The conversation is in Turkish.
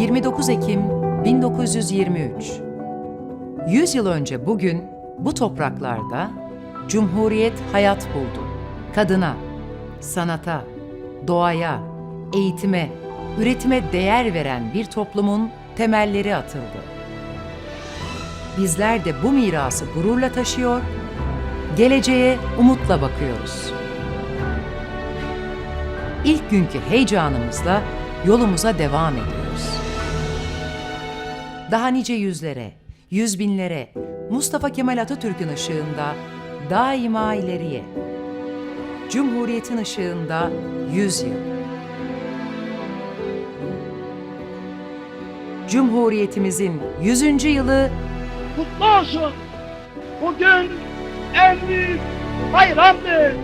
30 Ekim 1923 100 yıl önce bugün bu topraklarda Cumhuriyet hayat buldu. Kadına, sanata, doğaya, eğitime, üretime değer veren bir toplumun temelleri atıldı. Bizler de bu mirası gururla taşıyor, geleceğe umutla bakıyoruz. İlk günkü heyecanımızla yolumuza devam ediyoruz. Daha nice yüzlere, yüz binlere, Mustafa Kemal Atatürk'ün ışığında daima ileriye. Cumhuriyetin ışığında yüz yıl. Cumhuriyetimizin 100. yılı kutlu olsun. Bugün en büyük bayramdır.